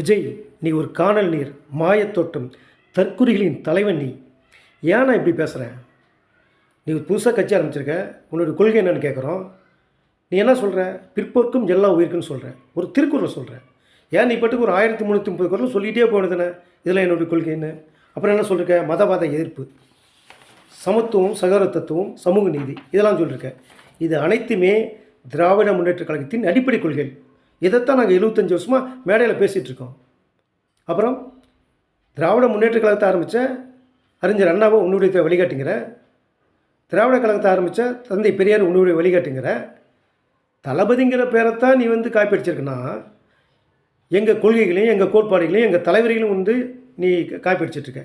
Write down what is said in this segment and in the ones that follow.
விஜய் நீ ஒரு காணல் நீர் மாயத்தோட்டம் தற்குறிகளின் தலைவன் நீ. ஏன் நான் இப்படி பேசுகிறேன் நீ ஒரு புதுசாக கட்சி ஆரம்பிச்சிருக்க உன்னோட கொள்கை என்னன்னு கேட்குறோம் நீ என்ன சொல்கிற பிற்போக்கும் எல்லா உயிருக்குன்னு சொல்கிற ஒரு திருக்குறள் சொல்கிற ஏன் நீ பாட்டுக்கு ஒரு ஆயிரத்தி முந்நூற்றி முப்பது குரல் சொல்லிகிட்டே போனதுனே இதில் என்னுடைய கொள்கைன்னு. அப்புறம் என்ன சொல்லியிருக்க மதவாத எதிர்ப்பு. சமத்துவம் சகோதரத்துவம் சமூக நீதி. இதெல்லாம் சொல்லியிருக்க இது அனைத்துமே திராவிட முன்னேற்ற கழகத்தின் அடிப்படை கொள்கைகள். இதைத்தான் நாங்கள் எழுபத்தஞ்சி வருஷமாக மேடையில் பேசிகிட்டு இருக்கோம். அப்புறம் திராவிட முன்னேற்ற கழகத்தை ஆரம்பித்த அறிஞர் அண்ணாவை உன்னுடைய வழிகாட்டுங்கிற திராவிட கழகத்தை ஆரம்பித்த தந்தை பெரியார் உன்னுடைய வழிகாட்டுங்கிற தளபதிங்கிற பேரைத்தான் நீ வந்து காப்பிடிச்சிருக்கனா எங்கள் கொள்கைகளையும் எங்கள் கோட்பாடுகளையும் எங்கள் தலைவர்களையும் வந்து நீ காப்பிடிச்சிட்ருக்க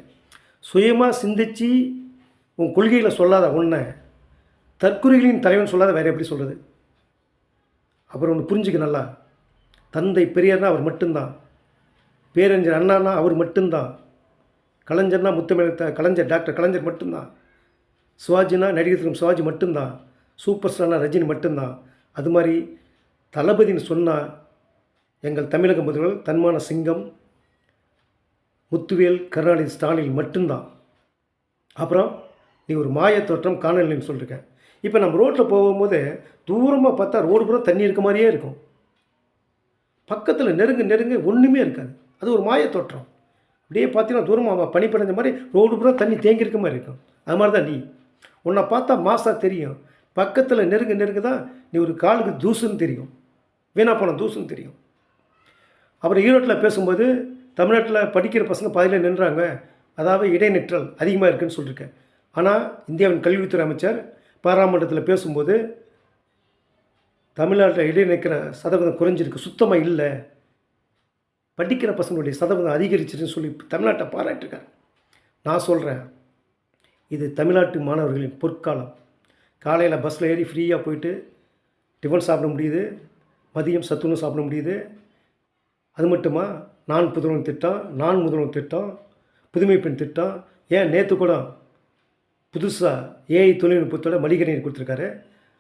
சுயமாக சிந்தித்து உன் கொள்கைகளை சொல்லாத ஒன்றை தற்குறிகளின் தலைவன் சொல்லாத வேறு எப்படி சொல்கிறது அப்புறம் ஒன்று புரிஞ்சுக்க நல்லா. தந்தை பெரியார்னா அவர் மட்டும்தான். பேரறிஞர் அண்ணானா அவர் மட்டும்தான். கலைஞர்னா முத்தமிழ கலைஞர் டாக்டர் கலைஞர் மட்டும்தான். சிவாஜினா நடிகர் திலகம் சிவாஜி மட்டும்தான். சூப்பர் ஸ்டார்னா ரஜினி மட்டும்தான். அது மாதிரி தளபதின்னு சொன்னால் எங்கள் தமிழக முதல்வர் தன்மான சிங்கம் முத்துவேல் கருணாநிதி ஸ்டாலின் மட்டும்தான். அப்புறம் நீ ஒரு மாய தோற்றம் காணலின்னு சொல்லியிருக்கேன் இப்போ நம்ம ரோட்டில் போகும்போது தூரமாக பார்த்தா ரோடு பூரா தண்ணி இருக்க மாதிரியே இருக்கும். பக்கத்தில் நெருங்க நெருங்க ஒன்றுமே இருக்காது. அது ஒரு மாய தோற்றம். அப்படியே பார்த்தீங்கன்னா தூரமாக பனி படைஞ்ச மாதிரி ரோடு பூரா தண்ணி தேங்கியிருக்க மாதிரி இருக்கும். அது மாதிரி தான் நீ. உன்னை பார்த்தா மாசாக தெரியும். பக்கத்தில் நெருங்க நெருங்க தான் நீ ஒரு காலுக்கு தூசுன்னு தெரியும். வீணா போன தூசுன்னு தெரியும். அப்புறம் ஈரோட்டில் பேசும்போது தமிழ்நாட்டில் படிக்கிற பசங்க பாதியில் நின்றாங்க. அதாவது இடைநிற்றல் அதிகமாக இருக்குன்னு சொல்லியிருக்கேன். ஆனால் இந்தியாவின் கல்வித்துறை அமைச்சர் பாராளுமன்றத்தில் பேசும்போது தமிழ்நாட்டில் இடைநிற்கிற சதவீதம் குறைஞ்சிருக்கு. சுத்தமாக இல்லை. படிக்கிற பசங்களுடைய சதவீதம் அதிகரிச்சிருன்னு சொல்லி தமிழ்நாட்டை பாராட்டிருக்காரு நான் சொல்கிறேன் இது தமிழ்நாட்டு மாணவர்களின் பொற்காலம். காலையில் பஸ்ஸில் ஏறி ஃப்ரீயாக போயிட்டு டிஃபன் சாப்பிட முடியுது மதியம் சத்துணவு சாப்பிட முடியுது. அது மட்டுமா? நான் புதுவன் திட்டம் நான் முதல்வன் திட்டம் புதுமை பெண் திட்டம். ஏன் நேற்று கூட புதுசாக ஏஐ தொழில்நுட்பத்தோட மளிகை நீர் கொடுத்துருக்காரு.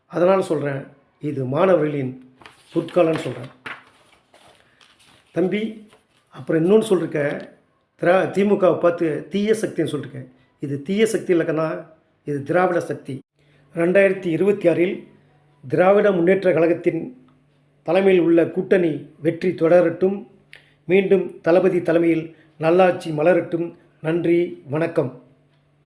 அதனால் சொல்கிறேன் இது மாணவர்களின் பொற்காலம்னு சொல்கிறேன் தம்பி அப்புறம் இன்னொன்று சொல்லிருக்க திரா திமுகவை பார்த்து தீய சக்தின்னு சொல்லிருக்கேன் இது தீய சக்தி இல்லைக்கண்ணா இது திராவிட சக்தி. ரெண்டாயிரத்தி இருபத்தி ஆறில் திராவிட முன்னேற்ற கழகத்தின் தலைமையில் உள்ள கூட்டணி வெற்றி தொடரட்டும். மீண்டும் தளபதி தலைமையில் நல்லாட்சி மலரட்டும். நன்றி வணக்கம்.